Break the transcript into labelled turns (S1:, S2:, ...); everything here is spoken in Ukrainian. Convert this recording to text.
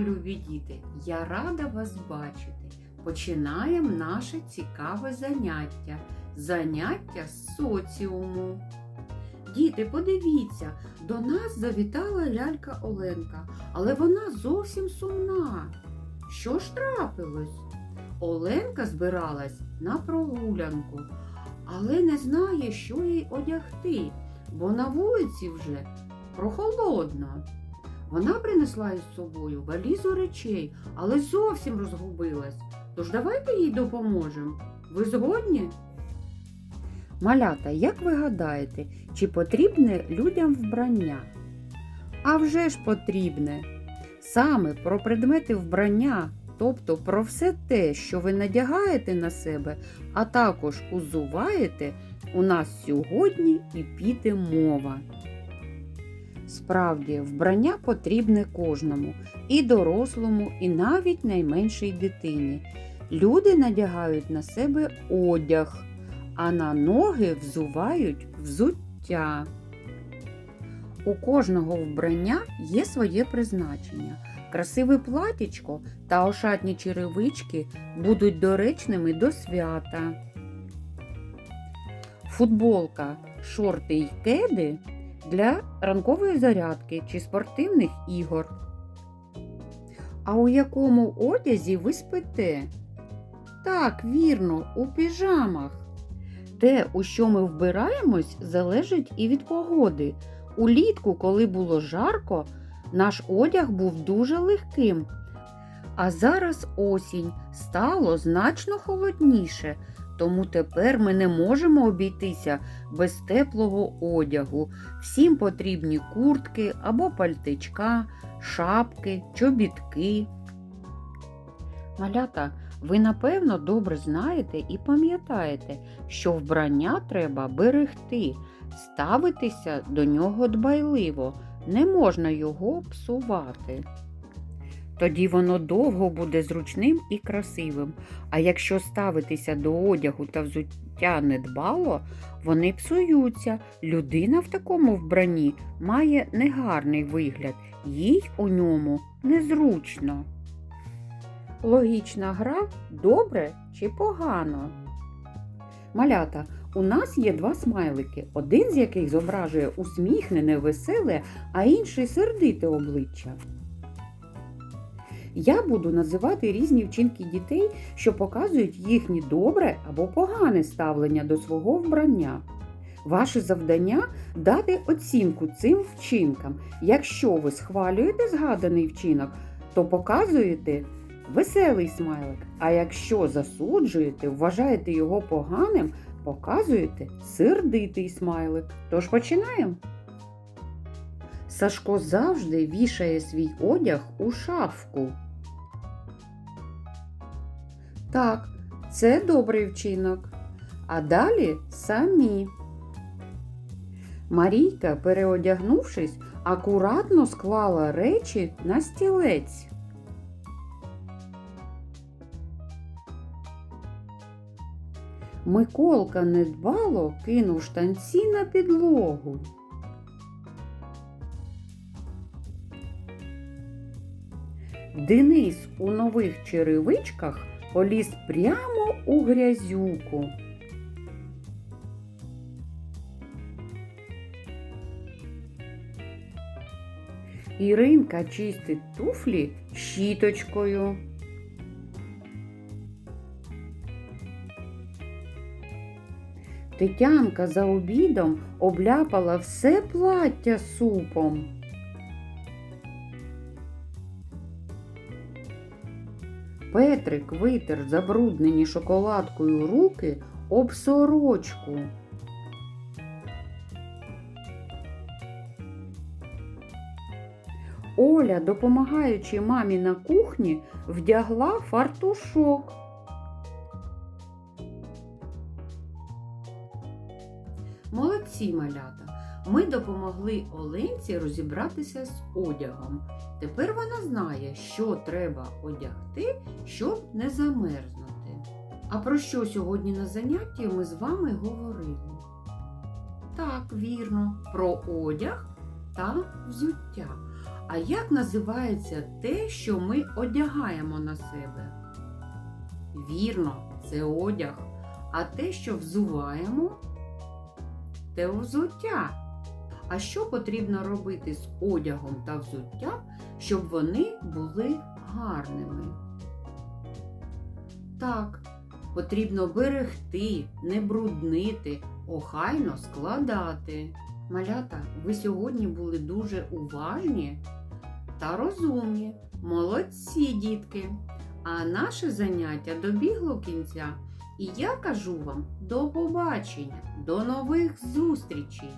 S1: любі діти! Я рада вас бачити. Починаємо наше цікаве заняття. Заняття з соціуму. Діти, подивіться, до нас завітала лялька Оленка, але вона зовсім сумна. Що ж трапилось? Оленка збиралась на прогулянку, але не знає, що їй одягти, бо на вулиці вже прохолодно. Вона принесла із собою валізу речей, але зовсім розгубилась. Тож давайте їй допоможемо. Ви згодні? Малята, як ви гадаєте, чи потрібне людям вбрання? А вже ж потрібне. Саме про предмети вбрання, тобто про все те, що ви надягаєте на себе, а також узуваєте, у нас сьогодні і піде мова. Справді, вбрання потрібне кожному, і дорослому, і навіть найменшій дитині. Люди надягають на себе одяг, а на ноги взувають взуття. У кожного вбрання є своє призначення. Красиве платічко та ошатні черевички будуть доречними до свята. Футболка, шорти й кеди для ранкової зарядки чи спортивних ігор. А у якому одязі ви спите? Так, вірно, у піжамах. Те, у що ми вбираємось, залежить і від погоди. Улітку, коли було жарко, наш одяг був дуже легким. А зараз осінь стало значно холодніше, тому тепер ми не можемо обійтися без теплого одягу. Всім потрібні куртки або пальтичка, шапки, чобітки. Малята, ви напевно добре знаєте і пам'ятаєте, що вбрання треба берегти, ставитися до нього дбайливо, не можна його псувати. Тоді воно довго буде зручним і красивим. А якщо ставитися до одягу та взуття недбало, вони псуються. Людина в такому вбранні має негарний вигляд, їй у ньому незручно. Логічна гра добре чи погано? Малята, у нас є два смайлики, один з яких зображує усміхнене, веселе, а інший сердите обличчя. Я буду називати різні вчинки дітей, що показують їхнє добре або погане ставлення до свого вбрання. Ваше завдання дати оцінку цим вчинкам. Якщо ви схвалюєте згаданий вчинок, то показуєте веселий смайлик. А якщо засуджуєте, вважаєте його поганим, показуєте сердитий смайлик. Тож починаємо. Сашко завжди вішає свій одяг у шафку. Так, це добрий вчинок. А далі самі. Марійка, переодягнувшись, акуратно склала речі на стілець. Миколка недбало кинув штанці на підлогу. Денис у нових черевичках поліз прямо у грязюку. Іринка чистить туфлі щіточкою. Тетянка за обідом обляпала все плаття супом. Петрик витер забруднені шоколадкою руки об сорочку. Оля, допомагаючи мамі на кухні, вдягла фартушок. Молодці малята! Ми допомогли Оленці розібратися з одягом. Тепер вона знає, що треба одягти, щоб не замерзнути. А про що сьогодні на занятті ми з вами говорили? Так, вірно, про одяг та взуття. А як називається те, що ми одягаємо на себе? Вірно, це одяг. А те, що взуваємо, те взуття. А що потрібно робити з одягом та взуттям, щоб вони були гарними? Так, потрібно берегти, не бруднити, охайно складати. Малята, ви сьогодні були дуже уважні та розумні. Молодці, дітки! А наше заняття добігло кінця. І я кажу вам до побачення, до нових зустрічей!